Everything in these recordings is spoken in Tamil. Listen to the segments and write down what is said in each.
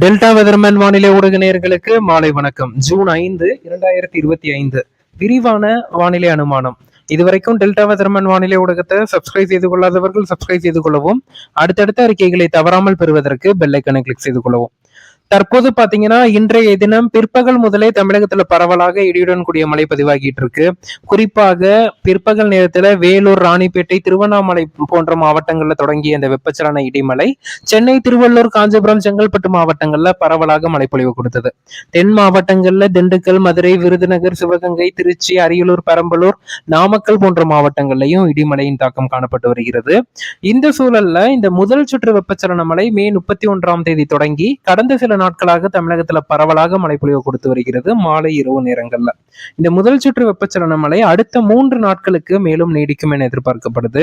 டெல்டா வெதர்மேன் வானிலை ஊடக நேர்களுக்கு மாலை வணக்கம். ஜூன் ஐந்து இரண்டாயிரத்தி இருபத்தி ஐந்து. விரிவான வானிலை அனுமானம். இதுவரைக்கும் டெல்டா வெதர்மேன் வானிலை ஊடகத்தை சப்ஸ்கிரைப் செய்து கொள்ளாதவர்கள் சப்ஸ்கிரைப் செய்து கொள்ளவும் அடுத்தடுத்த அறிக்கைகளை தவறாமல் பெறுவதற்கு பெல்லைக்கனை கிளிக் செய்து கொள்ளவும். தற்போது பாத்தீங்கன்னா இன்றைய தினம் பிற்பகல் முதலே தமிழகத்துல பரவலாக இடியுடன் கூடிய மழை பதிவாகிட்டு இருக்கு. குறிப்பாக பிற்பகல் நேரத்துல வேலூர் ராணிப்பேட்டை திருவண்ணாமலை போன்ற மாவட்டங்கள்ல தொடங்கிய இந்த வெப்பச்சலன இடிமலை சென்னை திருவள்ளூர் காஞ்சிபுரம் செங்கல்பட்டு மாவட்டங்கள்ல பரவலாக மழைப்பொழிவு கொடுத்தது. தென் மாவட்டங்கள்ல திண்டுக்கல் மதுரை விருதுநகர் சிவகங்கை திருச்சி அரியலூர் பெரம்பலூர் நாமக்கல் போன்ற மாவட்டங்கள்லயும் இடிமலையின் தாக்கம் காணப்பட்டு வருகிறது. இந்த சூழல்ல இந்த முதல் சுற்று வெப்பச்சலன மழை மே முப்பத்தி ஒன்றாம் தேதி தொடங்கி கடந்த சில நாட்களாக தமிழகத்துல பரவலாக மழை பொழிவு கொடுத்து வருகிறது. மாலை இரவு நேரங்கள்ல. இந்த முதல் சுற்று வெப்பச்சலன மழை அடுத்த மூன்று நாட்களுக்கு மேலும் நீடிக்கும் என எதிர்பார்க்கப்படுது.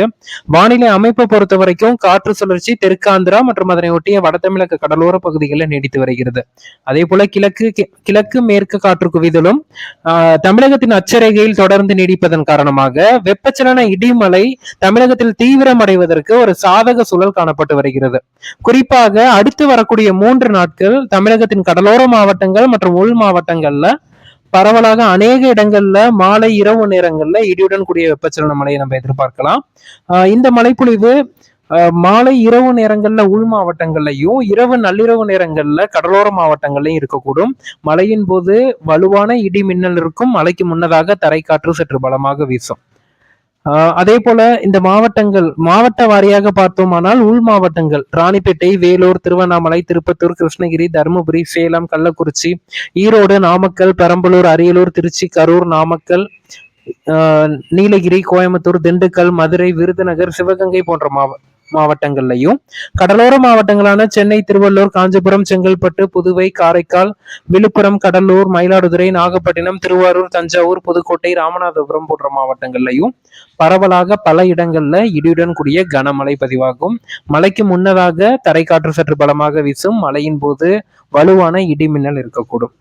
வானிலை அமைப்பை பொறுத்த வரைக்கும் காற்று சுழற்சி தெற்காந்திரா மற்றும் அதனை ஒட்டிய வட தமிழக கடலோர பகுதிகளில் நீடித்து வருகிறது. அதே போல கிழக்கு கிழக்கு மேற்கு காற்று குவிதலும் தமிழகத்தின் அச்சரேகையில் தொடர்ந்து நீடிப்பதன் காரணமாக வெப்பச்சலன இடிமலை தமிழகத்தில் தீவிரமடைவதற்கு ஒரு சாதக சூழல் காணப்பட்டு வருகிறது. குறிப்பாக அடுத்து வரக்கூடிய மூன்று நாட்கள் தமிழகத்தின் கடலோர மாவட்டங்கள் மற்றும் உள் மாவட்டங்கள்ல பரவலாக அநேக இடங்கள்ல மாலை இரவு நேரங்கள்ல இடியுடன் கூடிய வெப்பச்சலன மழையை நம்ம எதிர்பார்க்கலாம். இந்த மழைப்பொழிவு ஆஹ் மாலை இரவு நேரங்கள்ல உள் மாவட்டங்கள்லையும் இரவு நள்ளிரவு நேரங்கள்ல கடலோர மாவட்டங்கள்லையும் இருக்கக்கூடும். மழையின் போது வலுவான இடி மின்னல் இருக்கும். மழைக்கு முன்னதாக தரைக்காற்று சற்று பலமாக வீசும். அதே போல இந்த மாவட்டங்கள் மாவட்ட வாரியாக பார்த்தோமானால் உள் மாவட்டங்கள் ராணிப்பேட்டை வேலூர் திருவண்ணாமலை திருப்பத்தூர் கிருஷ்ணகிரி தருமபுரி சேலம் கள்ளக்குறிச்சி ஈரோடு நாமக்கல் பெரம்பலூர் அரியலூர் திருச்சி கரூர் நாமக்கல் நீலகிரி கோயம்புத்தூர் திண்டுக்கல் மதுரை விருதுநகர் சிவகங்கை போன்ற மாவ மாவட்டங்கள்லையும். கடலோர மாவட்டங்களான சென்னை திருவள்ளூர் காஞ்சிபுரம் செங்கல்பட்டு புதுவை காரைக்கால் விழுப்புரம் கடலூர் மயிலாடுதுறை நாகப்பட்டினம் திருவாரூர் தஞ்சாவூர் புதுக்கோட்டை ராமநாதபுரம் போன்ற மாவட்டங்கள்லையும் பரவலாக பல இடங்கள்ல இடியுடன் கூடிய கனமழை பதிவாகும். மழைக்கு முன்னதாக தரைக்காற்று சற்று பலமாக வீசும். மழையின் போது வலுவான இடி மின்னல் இருக்கக்கூடும்.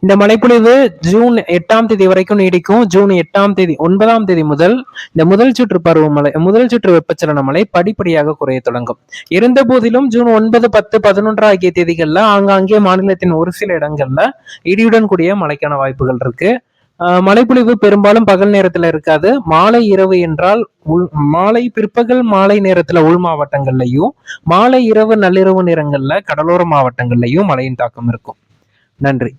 இந்த மழைப்பொழிவு ஜூன் எட்டாம் தேதி வரைக்கும் நீடிக்கும். ஜூன் எட்டாம் தேதி ஒன்பதாம் தேதி முதல் இந்த முதல் சுற்று பருவமழை முதல் சுற்று வெப்பச்சலன மழை படிப்படியாக குறைய தொடங்கும். இருந்த போதிலும் ஜூன் ஒன்பது பத்து பதினொன்று ஆகிய தேதிகள்ல ஆங்காங்கே மாநிலத்தின் ஒரு சில இடங்கள்ல இடியுடன் கூடிய மழைக்கான வாய்ப்புகள் இருக்கு. ஆஹ் மழைப்பொழிவு பெரும்பாலும் பகல் நேரத்துல இருக்காது. மாலை இரவு என்றால் உள் மாலை பிற்பகல் மாலை நேரத்துல உள் மாவட்டங்கள்லயும் மாலை இரவு நள்ளிரவு நேரங்கள்ல கடலோர மாவட்டங்கள்லயும் மழையின் தாக்கம் இருக்கும். நன்றி.